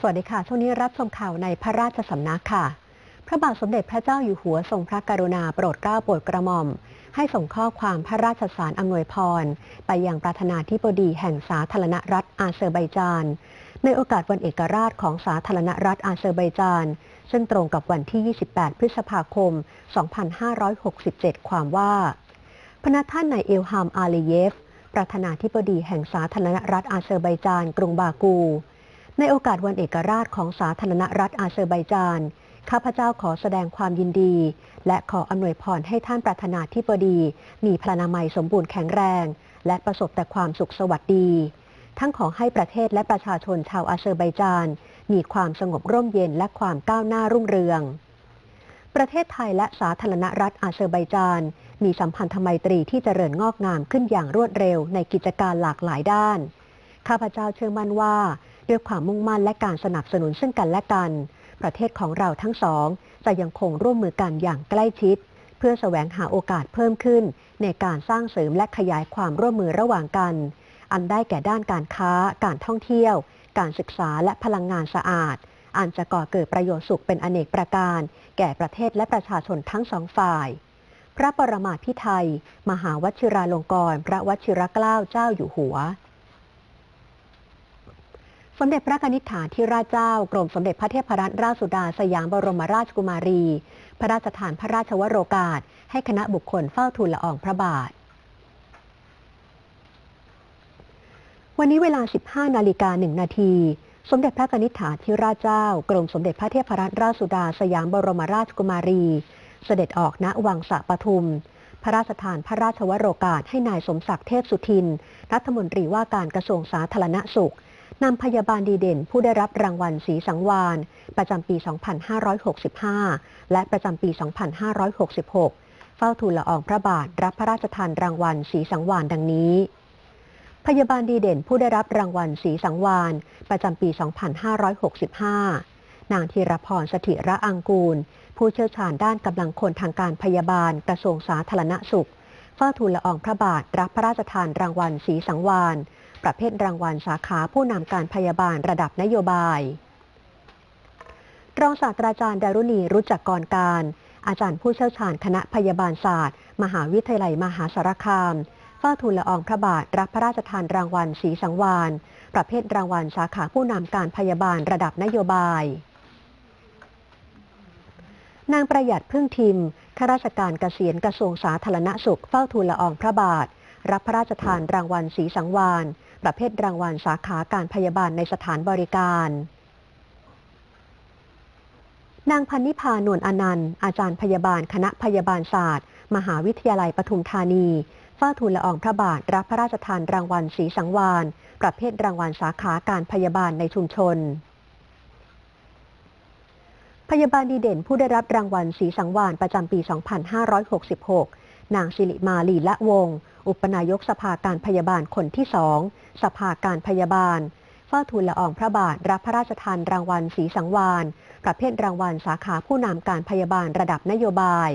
สวัสดีค่ะ ช่วงนี้รับชมข่าวในพระราชสำนักค่ะ พระบาทสมเด็จพระเจ้าอยู่หัวทรงพระกรุณาโปรดเกล้าโปรดกระหม่อม ให้ส่งข้อความพระราชสารอำนวยพร ไปยังประธานาธิบดีแห่งสาธารณรัฐอาเซอร์ไบจาน ในโอกาสวันเอกราชของสาธารณรัฐอาเซอร์ไบจาน ซึ่งตรงกับวันที่ 28 พฤษภาคม 2567 ความว่า พระท่านนายเอลฮามอาลีเยฟ ประธานาธิบดีแห่งสาธารณรัฐอาเซอร์ไบจาน กรุงบากู ในโอกาสวันเอกราชของสาธารณรัฐอาเซอร์ไบจาน ข้าพเจ้าขอแสดงความยินดี และขออำนวยพรให้ท่านประธานาธิบดี มีพลานามัยสมบูรณ์แข็งแรง และประสบแต่ความสุขสวัสดี ทั้งขอให้ประเทศและประชาชนชาวอาเซอร์ไบจาน มีความสงบร่มเย็นและความก้าวหน้ารุ่งเรือง ประเทศไทยและสาธารณรัฐอาเซอร์ไบจาน มีสัมพันธไมตรีที่เจริญงอกงามขึ้นอย่างรวดเร็วในกิจการหลากหลายด้านข้าพเจ้าเชื่อมั่นว่า ด้วยความมุ่งมั่นและการสนับสนุนซึ่งกันและกัน ประเทศของเราทั้งสองจะยังคงร่วมมือกันอย่างใกล้ชิด เพื่อแสวงหาโอกาสเพิ่มขึ้น ในการสร้างเสริมและขยายความร่วมมือระหว่างกัน อันได้แก่ด้านการค้า การท่องเที่ยว การศึกษาและพลังงานสะอาด อันจะก่อเกิดประโยชน์สุขเป็นอเนกประการ แก่ประเทศและประชาชนทั้งสองฝ่ายพระปรมาภิไธยมหาวชิราลงกรณ์พระวชิรเกล้าเจ้าอยู่หัว สมเด็จพระนิษฐาธิราชเจ้ากรมสมเด็จพระเทพรัตนราชสุดาสยามบรมราชกุมารี พระราชทานพระราชวโรกาส ให้คณะบุคคลเฝ้าทูลละอองพระบาท วันนี้เวลา 15 นาฬิกา1นาที สมเด็จพระนิษฐาธิราชเจ้ากรมสมเด็จพระเทพรัตนราชสุดาสยามบรมราชกุมารี เสด็จออกณวังสะปทุม พระราชทานพระราชวโรกาสให้นายสมศักดิ์เทพสุทิน รัฐมนตรีว่าการกระทรวงสาธารณสุข นำพยาบาลดีเด่น ผู้ได้รับรางวัลสีสังวานประจำปี 2565 และประจำปี 2566 เฝ้าทูลละอองพระบาทรับพระราชทานรางวัลสีสังวานดังนี้ พยาบาลดีเด่นผู้ได้รับรางวัลสีสังวานประจำปี 2565 นางธีรพรสถิระอังกูล ผู้เชี่ยวชาญด้านกำลังคนทางการพยาบาลกระทรวงสาธารณสุขเฝ้าทูลละอองพระบาทรับพระราชทานรางวัลสีสังวาน ประเภทรางวัลสาขาผู้นำการพยาบาลระดับนโยบาย รองศาสตราจารย์ดารุณีรุจักกรการ อาจารย์ผู้เชี่ยวชาญคณะพยาบาลศาสตร์ มหาวิทยาลัยมหาสารคามเฝ้าทูลละอองพระบาทรับพระราชทานรางวัลสีสังวานประเภทรางวัลสาขาผู้นำการพยาบาลระดับนโยบาย นางประหยัดพึ่งทิมข้าราชการเกษียณกระทรวงสาธารณสุขเฝ้าทูลละอองพระบาท รับพระราชทานรางวัลสีสังวาน ประเภทรางวัลสาขาการพยาบาลในสถานบริการ นางพันนิพานวลอนันต์ อาจารย์พยาบาลคณะพยาบาลศาสตร์ มหาวิทยาลัยปทุมธานีเฝ้าทูลละอองพระบาทรับพระราชทานรางวัลสีสังวานประเภทรางวัลสาขาการพยาบาลในชุมชนพยาบาลดีเด่นผู้ได้รับรางวัลสีสังวานประจำปี 2566 นางสิริมาลีละวง อุปนายกสภาการพยาบาลคนที่สอง สภาการพยาบาล เฝ้าทูลละอองพระบาทรับพระราชทานรางวัลสีสังวาน ประเภทรางวัลสาขาผู้นำการพยาบาลระดับนโยบาย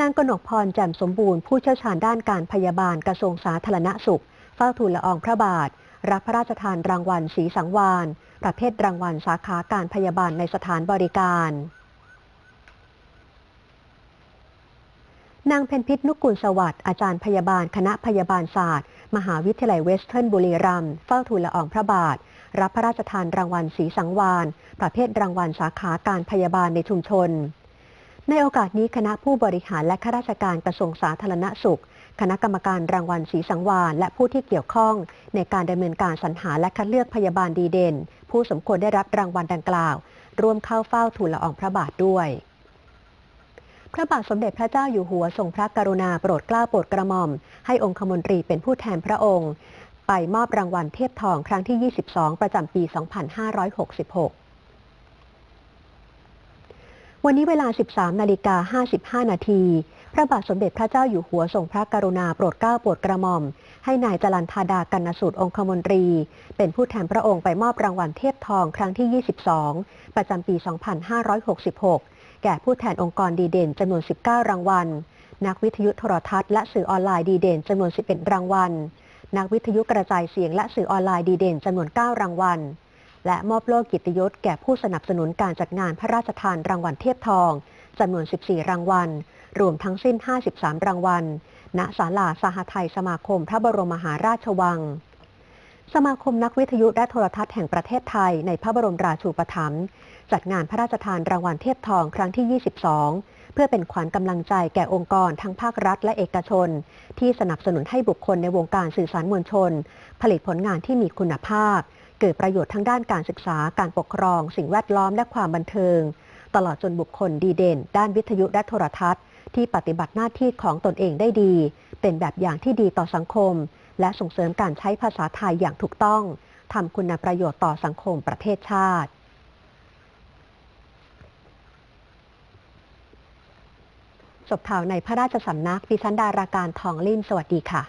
นางกนกพรแจ่มสมบูรณ์ผู้เชี่ยวชาญด้านการพยาบาลกระทรวงสาธารณสุข เฝ้าทูลละอองพระบาท รับพระราชทานรางวัลสีสังวาน ประเภทรางวัลสาขาการพยาบาลในสถานบริการ นางเพนพิษนุกุลสวัสดิ์อาจารย์พยาบาลคณะพยาบาลศาสตร์ มหาวิทยาลัยเวสเทิร์นบุรีรัมย์เฝ้าทูลละอองพระบาท รับพระราชทานรางวัลสีสังวาน ประเภทรางวัลสาขาการพยาบาลในชุมชน ในโอกาสนี้คณะผู้บริหารและข้าราชการกระทรวงสาธารณสุข คณะกรรมการรางวัลสีสังวานและผู้ที่เกี่ยวข้อง ในการดำเนินการสรรหาและคัดเลือกพยาบาลดีเด่น ผู้สมควรได้รับรางวัลดังกล่าว ร่วมเข้าเฝ้าทูลละอองพระบาทด้วย พระบาทสมเด็จพระเจ้าอยู่หัวทรงพระกรุณาโปรดเกล้าโปรดกระหม่อม ให้องคมนตรีเป็นผู้แทนพระองค์ ไปมอบรางวัลเทพทองครั้งที่ 22 ประจำปี 2566วันนี้เวลา 13 นาฬิกา 55 นาที พระบาทสมเด็จพระเจ้าอยู่หัวทรงพระกรุณาโปรดเกล้าโปรดกระหม่อม ให้นายจรันธาดากันนสูตรองคมนตรี เป็นผู้แทนพระองค์ไปมอบรางวัลเทพทองครั้งที่ 22 ประจำปี 2566 แก่ผู้แทนองค์กรดีเด่นจำนวน 19 รางวัล นักวิทยุโทรทัศน์และสื่อออนไลน์ดีเด่นจำนวน 11 รางวัล นักวิทยุกระจายเสียงและสื่อออนไลน์ดีเด่นจำนวน 9 รางวัล และมอบโล่กิตยศแก่ผู้สนับสนุนการจัดงานพระราชทานรางวัลเทียบทองจำนวน 14 รางวัล รวมทั้งสิ้น 53 รางวัล ณ ศาลาสหไทยสมาคมพระบรมมหาราชวัง สมาคมนักวิทยุและโทรทัศน์แห่งประเทศไทยในพระบรมราชูปถัมภ์จัดงานพระราชทานรางวัลเทียบทองครั้งที่ 22 เพื่อเป็นขวัญกำลังใจแก่องค์กรทั้งภาครัฐและเอกชน ที่สนับสนุนให้บุคคลในวงการสื่อสารมวลชน ผลิตผลงานที่มีคุณภาพ เกิดประโยชน์ทั้งด้านการศึกษาการปกครอง สิ่งแวดล้อมและความบันเทิง ตลอดจนบุคคลดีเด่น ด้านวิทยุและโทรทัศน์ ที่ปฏิบัติหน้าที่ของตนเองได้ดี เป็นแบบอย่างที่ดีต่อสังคม และส่งเสริมการใช้ภาษาไทยอย่างถูกต้องทำคุณประโยชน์ต่อสังคมประเทศชาติ สบข่าวในพระราชสำนักดิฉันดาราการทองลิ่มสวัสดีค่ะ